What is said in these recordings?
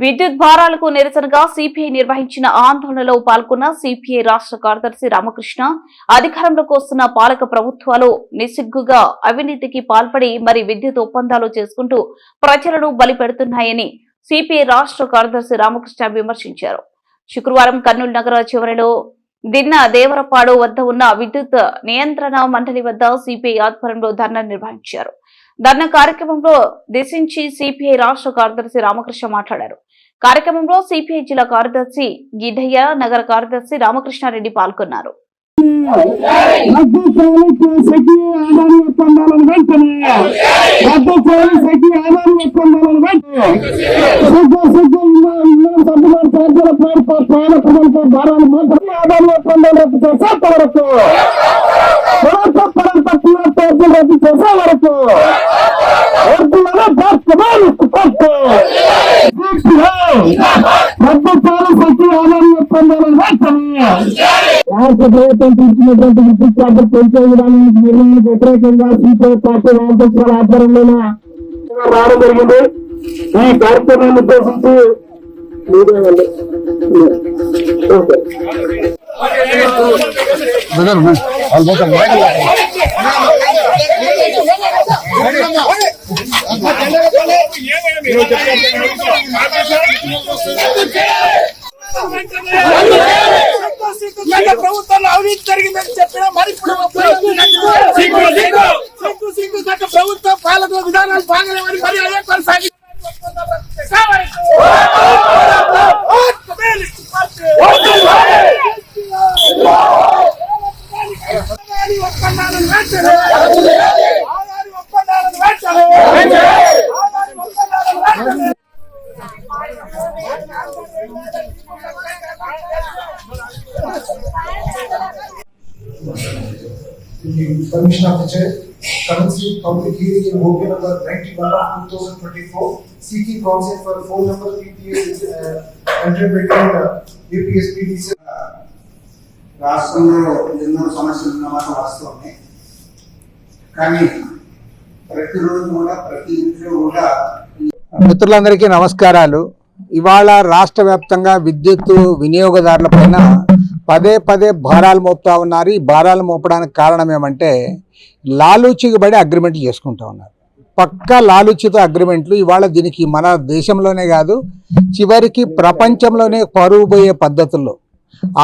విద్యుత్ భారాలకు నిరసనగా సిపిఐ నిర్వహించిన ఆందోళనలో పాల్గొన్న సిపిఐ రాష్ట్ర కార్యదర్శి రామకృష్ణ అధికారంలోకి వస్తున్న పాలక ప్రభుత్వాలు నిస్సిగ్గుగా అవినీతికి పాల్పడి మరి విద్యుత్ ఒప్పందాలు చేసుకుంటూ ప్రజలను బలి పెడుతున్నాయని సిపిఐ రాష్ట్ర కార్యదర్శి రామకృష్ణ విమర్శించారు. శుక్రవారం కర్నూలు నగర చివరిలో దిన్న దేవరపాడు వద్ద ఉన్న విద్యుత్ నియంత్రణ మండలి వద్ద సిపిఐ ఆధ్వర్యంలో ధర్నా నిర్వహించారు. ధర్నా కార్యక్రమంలో దిశించి సిపిఐ రాష్ట్ర కార్యదర్శి రామకృష్ణ మాట్లాడారు. కార్యక్రమంలో సిపిఐ జిల్లా కార్యదర్శి గిధయ్య నగర కార్యదర్శి రామకృష్ణారెడ్డి పాల్గొన్నారు. రద్దు చేయాలి సఖి ఆదాని ఒప్పందాలను వరకు పరంత పరంత పూర ఛార్జీలు రద్దు చేసే వరకు ఉర్దూలో బాస్కెట్బాల్ పట్టు రద్దు చేయాలి సఖి ఆదాని ఒప్పందాలను వెంటనే రాష్ట్ర ప్రభుత్వం తీసుకున్నటువంటి విద్యుత్ ఛార్జీలు పెంచే విధానానికి నిర్ణయానికి వ్యతిరేకంగా సిపిఐ పార్టీ వామపక్షాల ఆధ్వర్యంలో రావడం జరిగింది. ఈ కార్యక్రమాన్ని ఉద్దేశించి ప్రభుత్వంలో అవినీతి జరిగిందని చెప్పినా మరి ఇప్పుడు సిగ్గు సిగ్గు విధానాలు బాగలేవని మరి అదే కొనసాగి ఒప్పందాలను వెంటనే ఆదాని ఒప్పందాలను the permission of the chair, commencing public hearing in OP number ninety-one of two thousand twenty-four, seeking consent for phone number PPS, uh, entered between uh, APS PDC. రాష్ట్రంలో ఎన్నో సమస్యలు ఉన్నమాట వాస్తవమే కానీ ప్రతిరోజు కూడా ప్రతి ఇంట్లో కూడా మిత్రులందరికీ నమస్కారాలు. ఇవాళ రాష్ట్ర వ్యాప్తంగా విద్యుత్ వినియోగదారుల పైన పదే పదే భారాలు మోపుతా ఉన్నారు. ఈ భారాలు మోపడానికి కారణం ఏమంటే లాలూచికి పడి అగ్రిమెంట్లు చేసుకుంటా ఉన్నారు. పక్క లాలూచితో అగ్రిమెంట్లు ఇవాళ దీనికి మన దేశంలోనే కాదు చివరికి ప్రపంచంలోనే పరువు పోయే పద్ధతుల్లో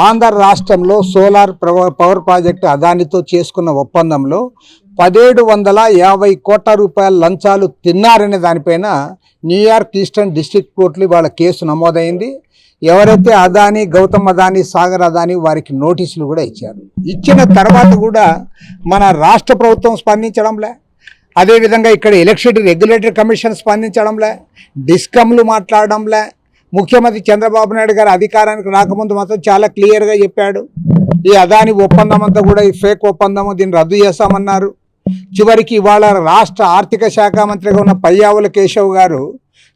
ఆంధ్ర రాష్ట్రంలో సోలార్ పవర్ ప్రాజెక్టు అదానితో చేసుకున్న ఒప్పందంలో పదిహేడు వందల యాభై కోట్ల రూపాయల లంచాలు తిన్నారనే దానిపైన న్యూయార్క్ ఈస్టర్న్ డిస్టిక్ కోర్టులు వాళ్ళ కేసు నమోదైంది. ఎవరైతే అదాని గౌతమ్ అదాని సాగర్ అదాని వారికి నోటీసులు కూడా ఇచ్చారు. ఇచ్చిన తర్వాత కూడా మన రాష్ట్ర ప్రభుత్వం స్పందించడంలే. అదేవిధంగా ఇక్కడ ఎలక్ట్రిసిటీ రెగ్యులేటరీ కమిషన్ స్పందించడంలే. డిస్కమ్లు మాట్లాడడంలే. ముఖ్యమంత్రి చంద్రబాబు నాయుడు గారు అధికారానికి రాకముందు మాత్రం చాలా క్లియర్గా చెప్పాడు. ఈ అదాని ఒప్పందం అంతా కూడా ఈ ఫేక్ ఒప్పందము దీన్ని రద్దు చేస్తామన్నారు. చివరికి ఇవాళ రాష్ట్ర ఆర్థిక శాఖ మంత్రిగా ఉన్న పయ్యావుల కేశవ్ గారు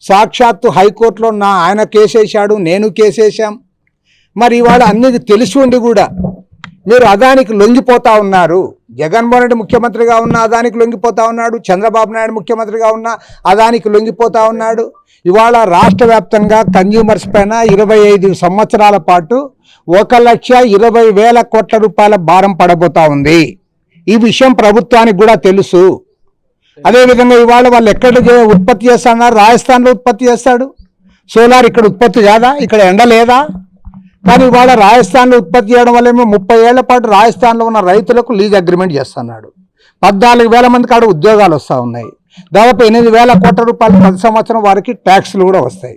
సాక్షాత్తు హైకోర్టులో నా ఆయన కేసేశాడు నేను కేసేశాం. మరి ఇవాళ అన్ని తెలిసి ఉండి కూడా మీరు అదానికి లొంగిపోతా ఉన్నారు. జగన్మోహన్ రెడ్డి ముఖ్యమంత్రిగా ఉన్న అదానికి లొంగిపోతా ఉన్నాడు చంద్రబాబు నాయుడు ముఖ్యమంత్రిగా ఉన్న అదానికి లొంగిపోతా ఉన్నాడు. ఇవాళ రాష్ట్ర వ్యాప్తంగా కన్జ్యూమర్స్ పైన ఇరవై ఐదు సంవత్సరాల పాటు ఒక లక్ష ఇరవై వేల కోట్ల రూపాయల భారం పడబోతా ఉంది. ఈ విషయం ప్రభుత్వానికి కూడా తెలుసు. అదేవిధంగా ఇవాళ వాళ్ళు ఎక్కడ ఉత్పత్తి చేస్తున్నారు? రాజస్థాన్లో ఉత్పత్తి చేస్తాడు. సోలార్ ఇక్కడ ఉత్పత్తి కాదా? ఇక్కడ ఎండ లేదా? కానీ ఇవాళ రాజస్థాన్లో ఉత్పత్తి చేయడం వల్ల ఏమో ముప్పై ఏళ్ళ పాటు రాజస్థాన్లో ఉన్న రైతులకు లీజ్ అగ్రిమెంట్ చేస్తున్నాడు. పద్నాలుగు వేల మందికి ఆడ ఉద్యోగాలు వస్తూ ఉన్నాయి. దాదాపు ఎనిమిది వేల కోట్ల రూపాయలు ప్రతి సంవత్సరం వారికి ట్యాక్స్లు కూడా వస్తాయి.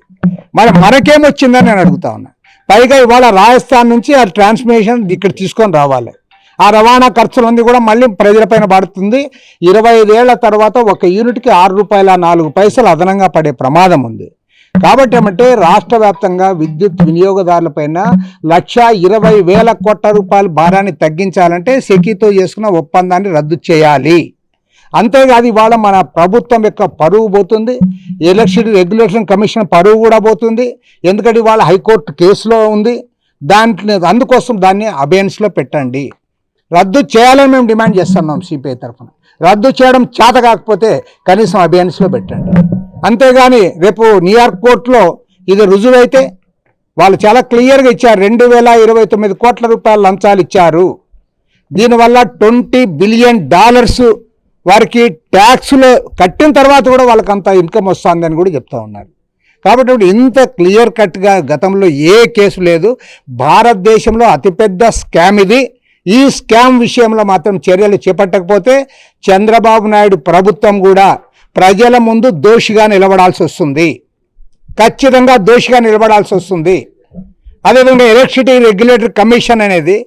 మరి మనకేమొచ్చిందని నేను అడుగుతా ఉన్నా. పైగా ఇవాళ రాజస్థాన్ నుంచి ఆ ట్రాన్స్మిషన్ ఇక్కడ తీసుకొని రావాలి. ఆ రవాణా ఖర్చులన్నీ కూడా మళ్ళీ ప్రజలపైన పడుతుంది. ఇరవై ఐదేళ్ళ తర్వాత ఒక యూనిట్కి ఆరు రూపాయల నాలుగు పైసలు అదనంగా పడే ప్రమాదం ఉంది. కాబట్టి ఏమంటే రాష్ట్ర వ్యాప్తంగా విద్యుత్ వినియోగదారులపైన లక్ష ఇరవై వేల కోట్ల రూపాయల భారాన్ని తగ్గించాలంటే సెకీతో చేసుకున్న ఒప్పందాన్ని రద్దు చేయాలి. అంతేకాదు ఇవాళ మన ప్రభుత్వం యొక్క పరువు పోతుంది. ఎలక్షన్ రెగ్యులేషన్ కమిషన్ పరువు కూడా పోతుంది. ఎందుకంటే ఇవాళ హైకోర్టు కేసులో ఉంది. దాంట్లో అందుకోసం దాన్ని అబేన్స్లో పెట్టండి. రద్దు చేయాలని మేము డిమాండ్ చేస్తున్నాం సిపిఐ తరఫున. రద్దు చేయడం చేత కాకపోతే కనీసం అబియన్స్లో పెట్టండి. అంతేగాని రేపు న్యూయార్క్ కోర్టులో ఇది రుజువైతే వాళ్ళు చాలా క్లియర్గా ఇచ్చారు. రెండు వేల ఇరవై తొమ్మిది కోట్ల రూపాయల లంచాలు ఇచ్చారు. దీనివల్ల ట్వంటీ బిలియన్ డాలర్స్ వారికి ట్యాక్స్లో కట్టిన తర్వాత కూడా వాళ్ళకి అంత ఇన్కమ్ వస్తుందని కూడా చెప్తా ఉన్నారు. కాబట్టి ఇప్పుడు ఇంత క్లియర్ కట్గా గతంలో ఏ కేసు లేదు. భారతదేశంలో అతిపెద్ద స్కామ్ ఇది. ఈ స్కామ్ విషయంలో మాత్రం చర్యలు చేపట్టకపోతే చంద్రబాబు నాయుడు ప్రభుత్వం కూడా ప్రజల ముందు దోషిగా నిలబడాల్సి వస్తుంది. ఖచ్చితంగా దోషిగా నిలబడాల్సి వస్తుంది. అదేవిధంగా ఎలక్ట్రిసిటీ రెగ్యులేటరీ కమిషన్ అనేది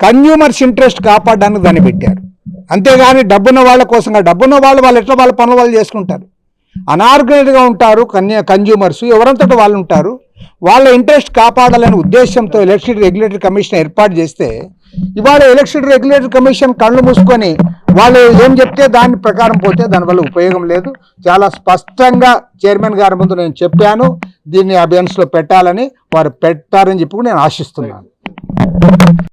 కన్జ్యూమర్స్ ఇంట్రెస్ట్ కాపాడడానికి దాన్ని పెట్టారు. అంతేగాని డబ్బున్న వాళ్ళ కోసం డబ్బున్న వాళ్ళు వాళ్ళు ఎట్లా వాళ్ళ పనులు వాళ్ళు చేసుకుంటారు. అనార్గనైజ్డ్గా ఉంటారు కన్య కన్జ్యూమర్స్ ఎవరంతటా వాళ్ళు ఉంటారు. వాళ్ళ ఇంట్రెస్ట్ కాపాడాలనే ఉద్దేశంతో ఎలక్ట్రిసిటీ రెగ్యులేటరీ కమిషన్ ఏర్పాటు చేస్తే ఇవాళ ఎలక్షన్ రెగ్యులేటర్ కమిషన్ కళ్ళు మూసుకొని వాళ్ళు ఏం చెప్తే దాని ప్రకారం పోతే దానివల్ల ఉపయోగం లేదు. చాలా స్పష్టంగా చైర్మన్ గారి ముందు నేను చెప్పాను. దీన్ని అభియాన్స్లో పెట్టాలని వారు పెట్టారని చెప్పి నేను ఆశిస్తున్నాను.